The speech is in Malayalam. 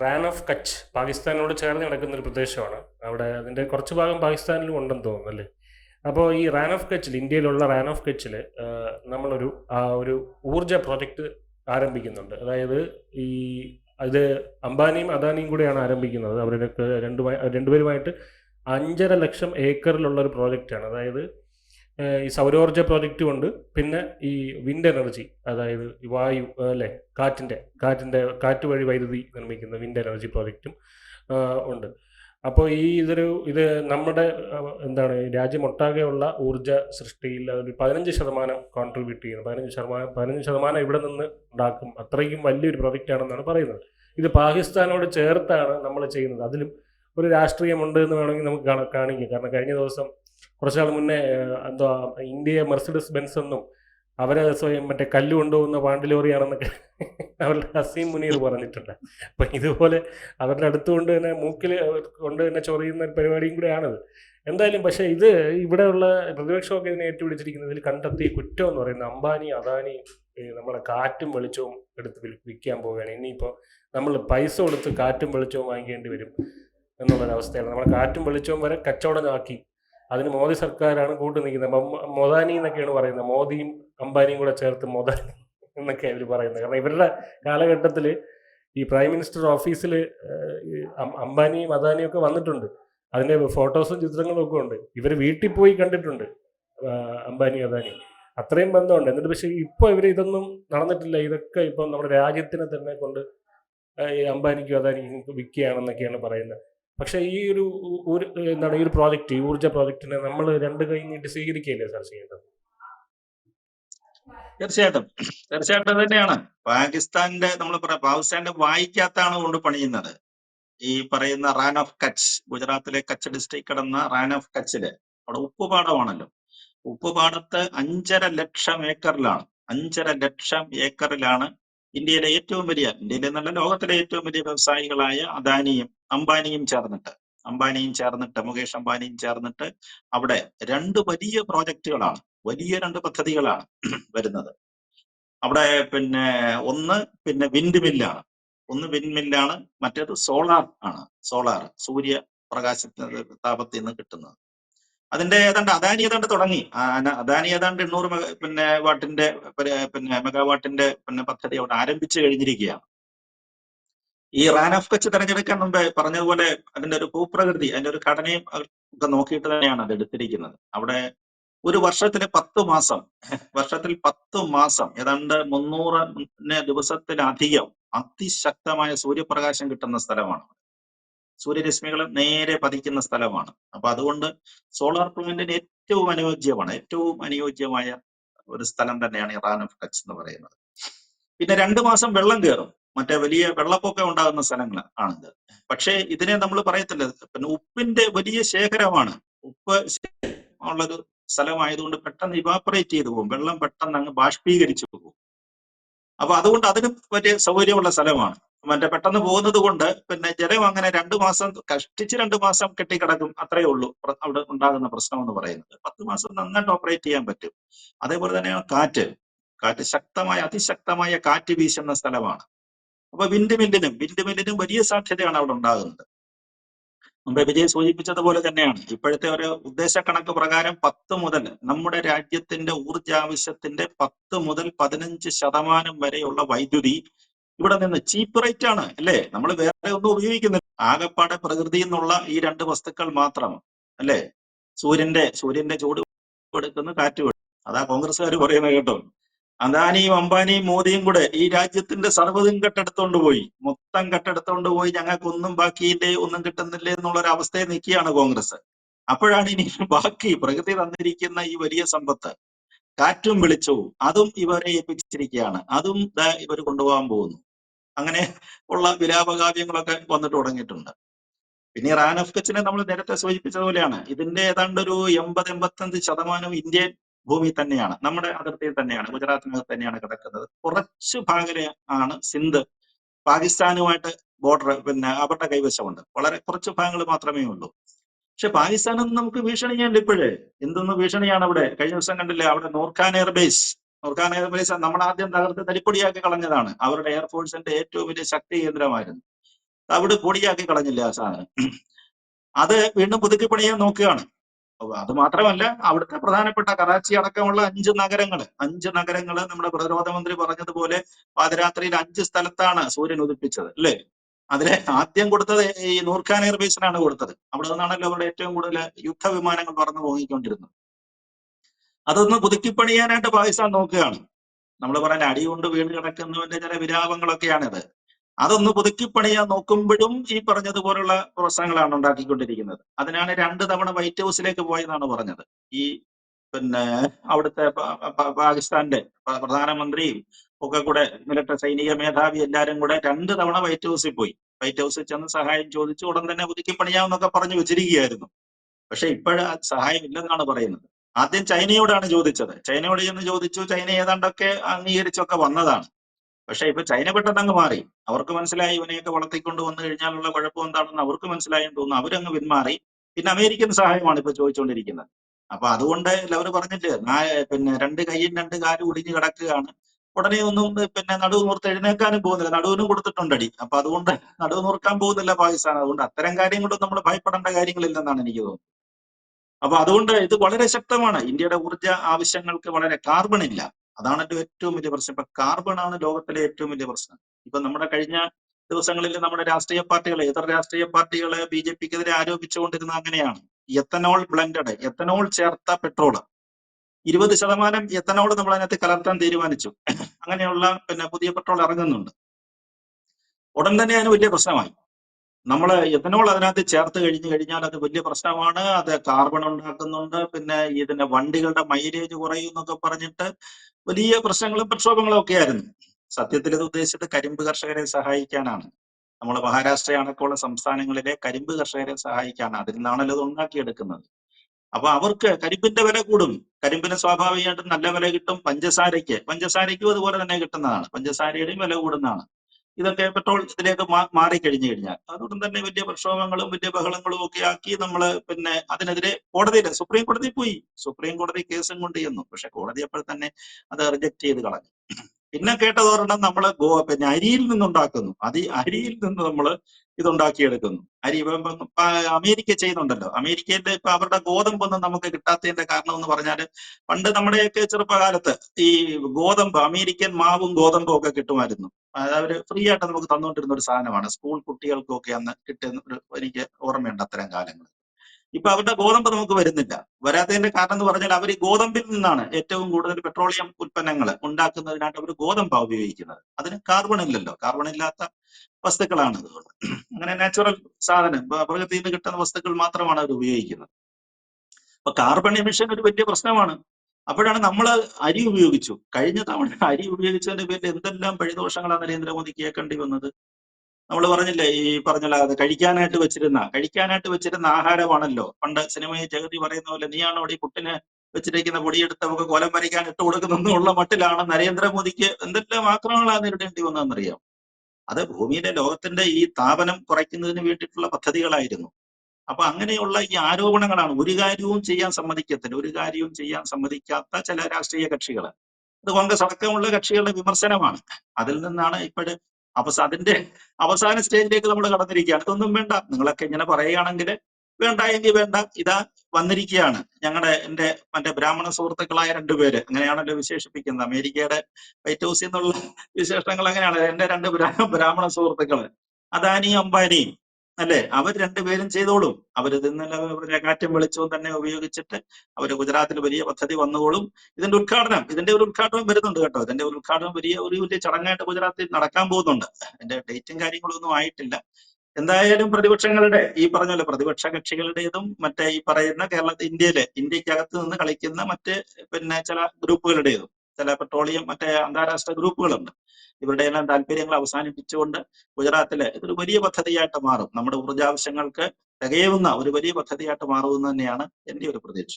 റാൻ ഓഫ് കച്ച് പാകിസ്ഥാനോട് ചേർന്ന് കിടക്കുന്ന ഒരു പ്രദേശമാണ്. അവിടെ അതിന്റെ കുറച്ച് ഭാഗം പാകിസ്ഥാനിലും ഉണ്ടെന്ന് തോന്നുന്നു അല്ലേ? അപ്പോൾ ഈ റാൻ ഓഫ് കച്ചിൽ ഇന്ത്യയിലുള്ള റാൻ ഓഫ് കച്ചിൽ നമ്മളൊരു ഒരു ഊർജ പ്രോജക്റ്റ് ആരംഭിക്കുന്നുണ്ട്. അതായത് ഈ അത് അംബാനിയും അദാനിയും കൂടെയാണ് ആരംഭിക്കുന്നത്. അവരുടെ രണ്ടു രണ്ടുപേരുമായിട്ട് അഞ്ചര ലക്ഷം ഏക്കറിലുള്ള ഒരു പ്രോജക്റ്റാണ്. അതായത് ഈ സൗരോർജ പ്രോജക്റ്റും ഉണ്ട് പിന്നെ ഈ വിൻഡ് എനർജി അതായത് വായു അല്ലെ കാറ്റിന്റെ കാറ്റിന്റെ കാറ്റ് വഴി വൈദ്യുതി നിർമ്മിക്കുന്ന വിൻഡ് എനർജി പ്രോജക്റ്റും ഉണ്ട്. അപ്പോൾ ഈ ഇതൊരു ഇത് നമ്മുടെ എന്താണ് രാജ്യമൊട്ടാകെയുള്ള ഊർജ സൃഷ്ടിയിൽ ഒരു പതിനഞ്ച് ശതമാനം കോൺട്രിബ്യൂട്ട് ചെയ്യുന്നു. പതിനഞ്ച് ശതമാനം പതിനഞ്ച് ശതമാനം ഇവിടെ നിന്ന് ഉണ്ടാക്കും. അത്രയ്ക്കും വലിയൊരു പ്രോജക്റ്റ് ആണെന്നാണ് പറയുന്നത്. ഇത് പാകിസ്ഥാനോട് ചേർത്താണ് നമ്മൾ ചെയ്യുന്നത്. അതിലും ഒരു രാഷ്ട്രീയമുണ്ട് എന്ന് വേണമെങ്കിൽ നമുക്ക് കാണാം കാണിക്കാം. കാരണം കഴിഞ്ഞ ദിവസം കുറച്ച് നാൾ മുന്നേ എന്തോ ഇന്ത്യയെ മെർസിഡസ് ബെൻസ് എന്നും അവരെ സ്വയം മറ്റേ കല്ല് കൊണ്ടുപോകുന്ന പാണ്ഡിലോറിയാണെന്നൊക്കെ അവരുടെ ഹസീം മുനീർ പറഞ്ഞിട്ടുണ്ട്. അപ്പം ഇതുപോലെ അവരുടെ അടുത്ത് കൊണ്ട് തന്നെ മൂക്കിൽ കൊണ്ട് തന്നെ ചൊറിയുന്ന പരിപാടിയും കൂടെയാണിത്. എന്തായാലും പക്ഷേ ഇത് ഇവിടെയുള്ള പ്രതിപക്ഷമൊക്കെ ഇതിനെ ഏറ്റുപിടിച്ചിരിക്കുന്നതിൽ കണ്ടെത്തിയ കുറ്റം എന്ന് പറയുന്നത് അംബാനി അദാനി നമ്മുടെ കാറ്റും വെളിച്ചവും എടുത്ത് വിൽ- വിൽക്കാൻ പോവുകയാണ്. ഇനിയിപ്പോൾ നമ്മൾ പൈസ കൊടുത്ത് കാറ്റും വെളിച്ചവും വാങ്ങിക്കേണ്ടി വരും എന്നുള്ളൊരവസ്ഥയാണ്. നമ്മുടെ കാറ്റും വെളിച്ചവും വരെ കച്ചവടമാക്കി അതിന് മോദി സർക്കാരാണ് കൂട്ടു നിൽക്കുന്നത്. അപ്പം മൊദാനി എന്നൊക്കെയാണ് പറയുന്നത്. മോദിയും അംബാനിയും കൂടെ ചേർത്ത് മൊദാനി എന്നൊക്കെ ഇവർ പറയുന്നത്. കാരണം ഇവരുടെ കാലഘട്ടത്തിൽ ഈ പ്രൈം മിനിസ്റ്റർ ഓഫീസിൽ അംബാനിയും അദാനിയും ഒക്കെ വന്നിട്ടുണ്ട്. അതിന്റെ ഫോട്ടോസും ചിത്രങ്ങളും ഒക്കെ ഉണ്ട്. ഇവർ വീട്ടിൽ പോയി കണ്ടിട്ടുണ്ട് അംബാനി അദാനി. അത്രയും ബന്ധമുണ്ട്. എന്നിട്ട് പക്ഷേ ഇപ്പോൾ ഇവർ ഇതൊന്നും നടന്നിട്ടില്ല. ഇതൊക്കെ ഇപ്പം നമ്മുടെ രാജ്യത്തിനെ തന്നെ കൊണ്ട് ഈ അംബാനിക്കും അദാനിക്കും വിൽക്കുകയാണെന്നൊക്കെയാണ് പറയുന്നത്. പക്ഷേ ഈ ഒരു ഒരു എന്താണ് ഈ ഒരു പ്രോജക്റ്റ് ഈ ഊർജ പ്രോജക്റ്റിനെ നമ്മൾ രണ്ട് കൈ നീട്ടി സ്വീകരിക്കുകയല്ലേ സാർ ചെയ്യേണ്ടത്? തീർച്ചയായിട്ടും. തീർച്ചയായിട്ടും തന്നെയാണ്. പാകിസ്ഥാന്റെ നമ്മൾ പറയാം പാകിസ്ഥാന്റെ വായിക്കാത്താണ് കൊണ്ട് പണിയുന്നത്. ഈ പറയുന്ന റാൻ ഓഫ് കച്ച് ഗുജറാത്തിലെ കച്ച് ഡിസ്ട്രിക്ട് കിടന്ന റാൻ ഓഫ് കച്ചിൽ. അവിടെ ഉപ്പുപാടമാണല്ലോ. ഉപ്പുപാടത്ത് അഞ്ചര ലക്ഷം ഏക്കറിലാണ്. അഞ്ചര ലക്ഷം ഏക്കറിലാണ് ഇന്ത്യയിലെ ഏറ്റവും വലിയ ഇന്ത്യയിലെ നല്ല ലോകത്തിലെ ഏറ്റവും വലിയ വ്യവസായികളായ അദാനിയും അംബാനിയും ചേർന്നിട്ട് അംബാനിയും ചേർന്നിട്ട് മുകേഷ് അംബാനിയും ചേർന്നിട്ട് അവിടെ രണ്ട് വലിയ പ്രോജക്റ്റുകളാണ് വലിയ രണ്ട് പദ്ധതികളാണ് വരുന്നത്. അവിടെ പിന്നെ ഒന്ന് പിന്നെ വിൻഡ് മില്ലാണ്. ഒന്ന് വിൻഡ് മില്ലാണ് മറ്റേത് സോളാർ ആണ്. സോളാർ സൂര്യ പ്രകാശത്തിന്റെ താപത്തിൽ നിന്ന് കിട്ടുന്നത്. അതിന്റെ ഏതാണ്ട് അദാനി ഏതാണ്ട് തുടങ്ങി. അദാനി ഏതാണ്ട് എണ്ണൂറ് പിന്നെ വാട്ടിന്റെ പിന്നെ മെഗാവാട്ടിന്റെ പിന്നെ പദ്ധതി അവിടെ ആരംഭിച്ചു കഴിഞ്ഞിരിക്കുകയാണ്. ഈ റാൻ ഓഫ് കച്ച് തെരഞ്ഞെടുക്കാൻ മുമ്പ് പറഞ്ഞതുപോലെ അതിന്റെ ഒരു ഭൂപ്രകൃതി അതിന്റെ ഒരു ഘടനയും ഒക്കെ നോക്കിയിട്ട് തന്നെയാണ് അത് എടുത്തിരിക്കുന്നത്. അവിടെ ഒരു വർഷത്തിലെ പത്ത് മാസം വർഷത്തിൽ പത്ത് മാസം ഏതാണ്ട് മുന്നൂറ് ദിവസത്തിലധികം അതിശക്തമായ സൂര്യപ്രകാശം കിട്ടുന്ന സ്ഥലമാണ്. സൂര്യരശ്മികൾ നേരെ പതിക്കുന്ന സ്ഥലമാണ്. അപ്പൊ അതുകൊണ്ട് സോളാർ പ്ലാന്റിന് ഏറ്റവും അനുയോജ്യമാണ് ഏറ്റവും അനുയോജ്യമായ ഒരു സ്ഥലം തന്നെയാണ് ഇറാൻ ഓഫ് കച്ച് എന്ന് പറയുന്നത്. പിന്നെ രണ്ടു മാസം വെള്ളം കയറും മറ്റേ വലിയ വെള്ളപ്പൊക്കം ഉണ്ടാകുന്ന സ്ഥലങ്ങൾ ആണിത്. പക്ഷേ ഇതിനെ നമ്മൾ പറയത്തില്ല. പിന്നെ ഉപ്പിന്റെ വലിയ ശേഖരമാണ്. ഉപ്പ് ഉള്ളൊരു സ്ഥലമായതുകൊണ്ട് പെട്ടെന്ന് ഇവാപ്പറേറ്റ് ചെയ്തു പോകും. വെള്ളം പെട്ടെന്ന് അങ്ങ് ബാഷ്പീകരിച്ചു പോകും. അപ്പൊ അതുകൊണ്ട് അതിന് വലിയ സൗകര്യമുള്ള സ്ഥലമാണ്. മറ്റേ പെട്ടെന്ന് പോകുന്നത് കൊണ്ട് പിന്നെ ജലം അങ്ങനെ രണ്ടു മാസം കഷ്ടിച്ച് രണ്ടു മാസം കെട്ടിക്കിടക്കും അത്രയേ ഉള്ളൂ. അവിടെ ഉണ്ടാകുന്ന പ്രശ്നം എന്ന് പറയുന്നത്. പത്ത് മാസം നന്നായിട്ട് ഓപ്പറേറ്റ് ചെയ്യാൻ പറ്റും. അതേപോലെ തന്നെ കാറ്റ് കാറ്റ് ശക്തമായ അതിശക്തമായ കാറ്റ് വീശുന്ന സ്ഥലമാണ്. അപ്പൊ വിൻഡ് മില്ലിനും വിൻഡ് മില്ലിനും വലിയ സാധ്യതയാണ് അവിടെ ഉണ്ടാകുന്നത്. മുമ്പേ വിജയ് സൂചിപ്പിച്ചതുപോലെ തന്നെയാണ്. ഇപ്പോഴത്തെ ഒരു ഉദ്ദേശ കണക്ക് പ്രകാരം പത്ത് മുതൽ നമ്മുടെ രാജ്യത്തിന്റെ ഊർജാവശ്യത്തിന്റെ പത്ത് മുതൽ പതിനഞ്ച് ശതമാനം വരെയുള്ള വൈദ്യുതി ഇവിടെ നിന്ന് ചീപ്പ് റേറ്റ് ആണ് അല്ലേ? നമ്മൾ വേറെ ഒന്നും ഉപയോഗിക്കുന്നില്ല. ആകപ്പാടെ പ്രകൃതി എന്നുള്ള ഈ രണ്ട് വസ്തുക്കൾ മാത്രം അല്ലേ? സൂര്യന്റെ സൂര്യന്റെ ചൂട് എടുക്കുന്ന കാറ്റ് അതാ കോൺഗ്രസ്സുകാർ പറയുന്നത് കേട്ടോ. അദാനിയും അംബാനിയും മോദിയും കൂടെ ഈ രാജ്യത്തിന്റെ സർവതും കെട്ടെടുത്തോണ്ട് പോയി. മൊത്തം കെട്ടെടുത്തോണ്ട് പോയി ഞങ്ങൾക്ക് ഒന്നും ബാക്കിയില്ലേ ഒന്നും കിട്ടുന്നില്ലേ എന്നുള്ള ഒരു നിൽക്കുകയാണ് കോൺഗ്രസ് അപ്പോഴാണ് ഇനി ബാക്കി പ്രകൃതി തന്നിരിക്കുന്ന ഈ വലിയ സമ്പത്ത്. കാറ്റും വെളിച്ചവും അതും ഇവരെ ഏൽപ്പിച്ചിരിക്കുകയാണ്. അതും ഇവർ കൊണ്ടുപോകാൻ പോകുന്നു. അങ്ങനെ ഉള്ള വിലാപകാവ്യങ്ങളൊക്കെ വന്നിട്ട് തുടങ്ങിയിട്ടുണ്ട്. പിന്നെ റാൻ ഓഫ് കച്ചിനെ നമ്മൾ നേരത്തെ സൂചിപ്പിച്ചതുപോലെയാണ്. ഇതിന്റെ ഏതാണ്ട് ഒരു എൺപത് എൺപത്തഞ്ച് ശതമാനം ഇന്ത്യൻ ഭൂമി തന്നെയാണ്. നമ്മുടെ അതിർത്തിയിൽ തന്നെയാണ്. ഗുജറാത്തിനകത്ത് തന്നെയാണ് കിടക്കുന്നത്. കുറച്ച് ഭാഗരെ ആണ് സിന്ധ് പാകിസ്ഥാനുമായിട്ട് ബോർഡർ പിന്നെ അവരുടെ കൈവശമുണ്ട്. വളരെ കുറച്ച് ഭാഗങ്ങൾ മാത്രമേ ഉള്ളൂ. പക്ഷെ പാകിസ്ഥാനൊന്നും നമുക്ക് ഭീഷണിയല്ല ഇപ്പോഴേ. എന്തൊന്ന് ഭീഷണിയാണ് അവിടെ? കഴിഞ്ഞ ദിവസം കണ്ടില്ലേ അവിടെ നൂർഖാൻ എയർബേസ് നൂർഖാൻ എയർബേസ് നമ്മൾ ആദ്യം തകർത്ത് തരിപ്പൊടിയാക്കി കളഞ്ഞതാണ്. അവരുടെ എയർഫോഴ്സിന്റെ ഏറ്റവും വലിയ ശക്തി കേന്ദ്രമായിരുന്നു. അവിടെ പൊടിയാക്കി കളഞ്ഞില്ല ആ സാധനം. അത് വീണ്ടും പുതുക്കി പണിയാൻ നോക്കുകയാണ് അത് മാത്രമല്ല അവിടുത്തെ പ്രധാനപ്പെട്ട കറാച്ചി അടക്കമുള്ള അഞ്ച് നഗരങ്ങൾ അഞ്ച് നഗരങ്ങൾ നമ്മുടെ പ്രതിരോധ മന്ത്രി പറഞ്ഞതുപോലെ പാതിരാത്രിയിൽ അഞ്ച് സ്ഥലത്താണ് സൂര്യൻ ഉദിപ്പിച്ചത് അല്ലേ? അതിലെ ആദ്യം കൊടുത്തത് ഈ നൂർഖാൻ എയർബേസിനാണ് കൊടുത്തത്. അവിടെ നിന്നാണല്ലോ അവരുടെ ഏറ്റവും കൂടുതൽ യുദ്ധ വിമാനങ്ങൾ പറന്നു പോയിക്കൊണ്ടിരുന്നത്. അതൊന്ന് പുതുക്കിപ്പണിയാനായിട്ട് പാകിസ്ഥാൻ നോക്കുകയാണ്. നമ്മൾ പറയുന്ന അടി കൊണ്ട് വീണ് കിടക്കുന്നവന്റെ ചില വിരാപങ്ങളൊക്കെയാണിത് അതൊന്ന് പുതുക്കിപ്പണിയാൻ നോക്കുമ്പോഴും ഈ പറഞ്ഞതുപോലുള്ള പ്രശ്നങ്ങളാണ് ഉണ്ടാക്കിക്കൊണ്ടിരിക്കുന്നത്. അതിനാണ് രണ്ട് തവണ വൈറ്റ് ഹൗസിലേക്ക് പോയെന്നാണ് പറഞ്ഞത്. ഈ പിന്നെ അവിടുത്തെ പാകിസ്ഥാന്റെ പ്രധാനമന്ത്രിയും ഒക്കെ കൂടെ മിലിട്ടറി സൈനിക മേധാവി എല്ലാരും കൂടെ രണ്ട് തവണ വൈറ്റ് ഹൗസിൽ പോയി. വൈറ്റ് ഹൗസിൽ ചെന്ന് സഹായം ചോദിച്ചു ഉടൻ തന്നെ പുതുക്കി പണിയാമെന്നൊക്കെ പറഞ്ഞു വെച്ചിരിക്കുകയായിരുന്നു. പക്ഷെ ഇപ്പോഴ സഹായം ഇല്ലെന്നാണ് പറയുന്നത്. ആദ്യം ചൈനയോടാണ് ചോദിച്ചത്. ചൈനയോട് ചെന്ന് ചോദിച്ചു ചൈന ഏതാണ്ടൊക്കെ അംഗീകരിച്ചൊക്കെ വന്നതാണ്. പക്ഷെ ഇപ്പൊ ചൈന പെട്ടെന്ന് അങ്ങ് മാറി. അവർക്ക് മനസ്സിലായി ഇവനെയൊക്കെ വളർത്തിക്കൊണ്ട് വന്നു കഴിഞ്ഞാലുള്ള കുഴപ്പം എന്താണെന്ന് അവർക്ക് മനസ്സിലായി എന്ന് തോന്നുന്നു. അവരങ്ങ് പിന്മാറി. പിന്നെ അമേരിക്കൻ സഹായമാണ് ഇപ്പൊ ചോദിച്ചുകൊണ്ടിരിക്കുന്നത് അപ്പൊ അതുകൊണ്ട് അവർ പറഞ്ഞിട്ട് പിന്നെ രണ്ട് കൈയും രണ്ട് കാലും ഒടിഞ്ഞു കിടക്കുകയാണ്. ഉടനെ ഒന്നും പിന്നെ നടുവ് നൂർത്ത് എഴുന്നേക്കാനും പോകുന്നില്ല. നടുവിനും കൊടുത്തിട്ടുണ്ടടി. അപ്പൊ അതുകൊണ്ട് നടുവ് നൂർക്കാൻ പോകുന്നില്ല പാകിസ്ഥാൻ. അതുകൊണ്ട് അത്തരം കാര്യം കൊണ്ട് നമ്മൾ ഭയപ്പെടേണ്ട കാര്യങ്ങളില്ലെന്നാണ് എനിക്ക് തോന്നുന്നത്. അപ്പൊ അതുകൊണ്ട് ഇത് വളരെ ശക്തമാണ്. ഇന്ത്യയുടെ ഊർജ ആവശ്യങ്ങൾക്ക് വളരെ കാർബൺ ഇല്ല. അതാണ് എന്റെ ഏറ്റവും വലിയ പ്രശ്നം. ഇപ്പൊ കാർബൺ ആണ് ലോകത്തിലെ ഏറ്റവും വലിയ പ്രശ്നം. ഇപ്പൊ നമ്മുടെ കഴിഞ്ഞ ദിവസങ്ങളിൽ നമ്മുടെ രാഷ്ട്രീയ പാർട്ടികൾ ഇതര രാഷ്ട്രീയ പാർട്ടികളെ ബി ജെ പിക്കെതിരെ ആരോപിച്ചുകൊണ്ടിരുന്ന അങ്ങനെയാണ്. എത്തനോൾ ബ്ലെൻഡഡ് എത്തനോൾ ചേർത്ത പെട്രോൾ ഇരുപത് ശതമാനം എത്തനോൾ നമ്മൾ അതിനകത്ത് കലർത്താൻ തീരുമാനിച്ചു. അങ്ങനെയുള്ള പിന്നെ പുതിയ പെട്രോൾ ഇറങ്ങുന്നുണ്ട്. ഉടൻ തന്നെ അതിന് വലിയ പ്രശ്നമായി. നമ്മൾ എത്തനോൾ അതിനകത്ത് ചേർത്ത് കഴിഞ്ഞു കഴിഞ്ഞാൽ അത് വലിയ പ്രശ്നമാണ്. അത് കാർബൺ ഉണ്ടാക്കുന്നുണ്ട്. പിന്നെ ഇതിന്റെ വണ്ടികളുടെ മൈലേജ് കുറയും എന്നൊക്കെ പറഞ്ഞിട്ട് വലിയ പ്രശ്നങ്ങളും പ്രക്ഷോഭങ്ങളും ഒക്കെ ആയിരുന്നു സത്യത്തിൽ ഇത് ഉദ്ദേശിച്ചത് കരിമ്പ് കർഷകരെ സഹായിക്കാനാണ്. നമ്മൾ മഹാരാഷ്ട്ര അടക്കമുള്ള സംസ്ഥാനങ്ങളിലെ കരിമ്പ് കർഷകരെ സഹായിക്കാനാണ്. അതിൽ നിന്നാണല്ലോ ഇത് ഉണ്ടാക്കിയെടുക്കുന്നത്. അപ്പൊ അവർക്ക് കരിമ്പിന്റെ വില കൂടും. കരിമ്പിന് സ്വാഭാവികമായിട്ടും നല്ല വില കിട്ടും. പഞ്ചസാരയ്ക്ക് പഞ്ചസാരയ്ക്കും അതുപോലെ തന്നെ കിട്ടുന്നതാണ്. പഞ്ചസാരയുടെയും വില കൂടുന്നതാണ്. ഇതൊക്കെ പെട്രോൾ ഇതിലേക്ക് മാറിക്കഴിഞ്ഞു കഴിഞ്ഞാൽ. അതുകൊണ്ട് തന്നെ വലിയ പ്രക്ഷോഭങ്ങളും വലിയ ബഹളങ്ങളും ഒക്കെ ആക്കി നമ്മൾ പിന്നെ അതിനെതിരെ കോടതിയിൽ സുപ്രീം കോടതി പോയി. സുപ്രീം കോടതി കേസും കൊണ്ട് ചെന്നു പക്ഷെ കോടതി അപ്പോൾ തന്നെ അത് റിജക്ട് ചെയ്ത് കളഞ്ഞു. പിന്നെ കേട്ടത് ഒരെണ്ണം നമ്മൾ ഗോ പിന്നെ അരിയിൽ നിന്നുണ്ടാക്കുന്നു. അത് അരിയിൽ നിന്ന് നമ്മൾ ഇതുണ്ടാക്കിയെടുക്കുന്നു. അരി അമേരിക്ക ചെയ്യുന്നുണ്ടല്ലോ. അമേരിക്കയിലെ ഇപ്പൊ അവരുടെ ഗോതമ്പൊന്നും നമുക്ക് കിട്ടാത്തതിന്റെ കാരണം എന്ന് പറഞ്ഞാൽ പണ്ട് നമ്മുടെയൊക്കെ ചെറുപ്പകാലത്ത് ഈ ഗോതമ്പ് അമേരിക്കൻ മാവും ഗോതമ്പും ഒക്കെ കിട്ടുമായിരുന്നു. അത് അവർ ഫ്രീ ആയിട്ട് നമുക്ക് തന്നുകൊണ്ടിരുന്ന ഒരു സാധനമാണ്. സ്കൂൾ കുട്ടികൾക്കൊക്കെ അന്ന് കിട്ടുന്ന ഒരു എനിക്ക് ഓർമ്മയുണ്ട് അത്തരം കാലങ്ങൾ. ഇപ്പൊ അവരുടെ ഗോതമ്പ് നമുക്ക് വരുന്നില്ല. വരാത്തതിന്റെ കാരണം എന്ന് പറഞ്ഞാൽ അവർ ഗോതമ്പിൽ നിന്നാണ് ഏറ്റവും കൂടുതൽ പെട്രോളിയം ഉൽപ്പന്നങ്ങൾ ഉണ്ടാക്കുന്നതിനായിട്ട് അവർ ഗോതമ്പ ഉപയോഗിക്കുന്നത്. അതിന് കാർബൺ ഇല്ലല്ലോ. കാർബൺ ഇല്ലാത്ത വസ്തുക്കളാണ് ഇത് അങ്ങനെ നാച്ചുറൽ സാധനം പ്ര- പ്രകൃതിയിൽ നിന്ന് കിട്ടുന്ന വസ്തുക്കൾ മാത്രമാണ് അവർ ഉപയോഗിക്കുന്നത്. അപ്പൊ കാർബൺ എമിഷൻ ഒരു വലിയ പ്രശ്നമാണ്. അപ്പോഴാണ് നമ്മൾ അരി ഉപയോഗിച്ചു. കഴിഞ്ഞ തവണ അരി ഉപയോഗിച്ചതിന്റെ പേരിൽ എന്തെല്ലാം പഴിദോഷങ്ങളാണ് നരേന്ദ്രമോദി കേൾക്കേണ്ടി വന്നത്? നമ്മൾ പറഞ്ഞില്ലേ ഈ പറഞ്ഞല്ലോ അത് കഴിക്കാനായിട്ട് വെച്ചിരുന്ന കഴിക്കാനായിട്ട് വെച്ചിരുന്ന ആഹാരമാണല്ലോ. പണ്ട് സിനിമയിൽ ജഗതി പറയുന്ന പോലെ നീയാണോ ഈ പുട്ടിന് വെച്ചിരിക്കുന്ന പൊടിയെടുത്ത് നമുക്ക് കോലം വരയ്ക്കാൻ ഇട്ട് കൊടുക്കുന്നുള്ള മട്ടിലാണ് നരേന്ദ്രമോദിക്ക് എന്തെല്ലാം ആക്രമണങ്ങളാണ് നേരിടേണ്ടി വന്നതെന്നറിയാം അത് ഭൂമിയിലെ ലോകത്തിന്റെ ഈ താപനം കുറയ്ക്കുന്നതിന് വേണ്ടിയിട്ടുള്ള പദ്ധതികളായിരുന്നു. അപ്പൊ അങ്ങനെയുള്ള ഈ ആരോപണങ്ങളാണ് ഒരു കാര്യവും ചെയ്യാൻ സമ്മതിക്കത്തില്ല ഒരു കാര്യവും ചെയ്യാൻ സമ്മതിക്കാത്ത ചില രാഷ്ട്രീയ കക്ഷികൾ ഇത് കോൺഗ്രസ് അടക്കമുള്ള കക്ഷികളുടെ വിമർശനമാണ്. അതിൽ നിന്നാണ് ഇപ്പോഴ് അവസ അതിന്റെ അവസാന സ്റ്റേജിലേക്ക് നമ്മൾ കടന്നിരിക്കുകയാണ്. അതൊന്നും വേണ്ട. നിങ്ങളൊക്കെ ഇങ്ങനെ പറയുകയാണെങ്കിൽ വേണ്ട എങ്കിൽ വേണ്ട. ഇതാ വന്നിരിക്കുകയാണ്. ഞങ്ങളുടെ എന്റെ മറ്റേ ബ്രാഹ്മണ സുഹൃത്തുക്കളായ രണ്ടുപേര് അങ്ങനെയാണല്ലോ വിശേഷിപ്പിക്കുന്നത്. അമേരിക്കയുടെ വൈറ്റ് ഹൗസിൽ നിന്നുള്ള വിശേഷണങ്ങൾ അങ്ങനെയാണ്. എന്റെ രണ്ട് ബ്രാഹ്മണ സുഹൃത്തുക്കൾ. അദാനിയും അംബാനിയും. അല്ലെ? അവർ രണ്ടുപേരും ചെയ്തോളും. അവർ ഇന്നലെ അവരുടെ കാറ്റും വെളിച്ചവും തന്നെ ഉപയോഗിച്ചിട്ട് അവർ ഗുജറാത്തിൽ വലിയ പദ്ധതി വന്നോളും. ഇതിന്റെ ഉദ്ഘാടനം ഇതിന്റെ ഒരു ഉദ്ഘാടനം വരുന്നുണ്ട് കേട്ടോ. ഇതിന്റെ ഒരു ഉദ്ഘാടനം വലിയ ഒരു വലിയ ചടങ്ങായിട്ട് ഗുജറാത്തിൽ നടക്കാൻ പോകുന്നുണ്ട്. അതിന്റെ ഡേറ്റും കാര്യങ്ങളൊന്നും ആയിട്ടില്ല. എന്തായാലും പ്രതിപക്ഷങ്ങളുടെ ഈ പറഞ്ഞ പ്രതിപക്ഷ കക്ഷികളുടേതും മറ്റേ ഈ പറയുന്ന കേരളത്തിൽ ഇന്ത്യയിലെ ഇന്ത്യക്കകത്ത് നിന്ന് കളിക്കുന്ന മറ്റ് പിന്നെ ചില ഗ്രൂപ്പുകളുടേതും ചില പെട്രോളിയം മറ്റേ അന്താരാഷ്ട്ര ഗ്രൂപ്പുകളുണ്ട്. ഇവരുടെ എല്ലാം താല്പര്യങ്ങൾ അവസാനിപ്പിച്ചുകൊണ്ട് ഗുജറാത്തിലെ ഇതൊരു വലിയ പദ്ധതിയായിട്ട് മാറും. നമ്മുടെ ഊർജാവശ്യങ്ങൾക്ക് തികയുന്ന ഒരു വലിയ പദ്ധതിയായിട്ട് മാറുമെന്ന് തന്നെയാണ് എന്റെ ഒരു പ്രതീക്ഷ.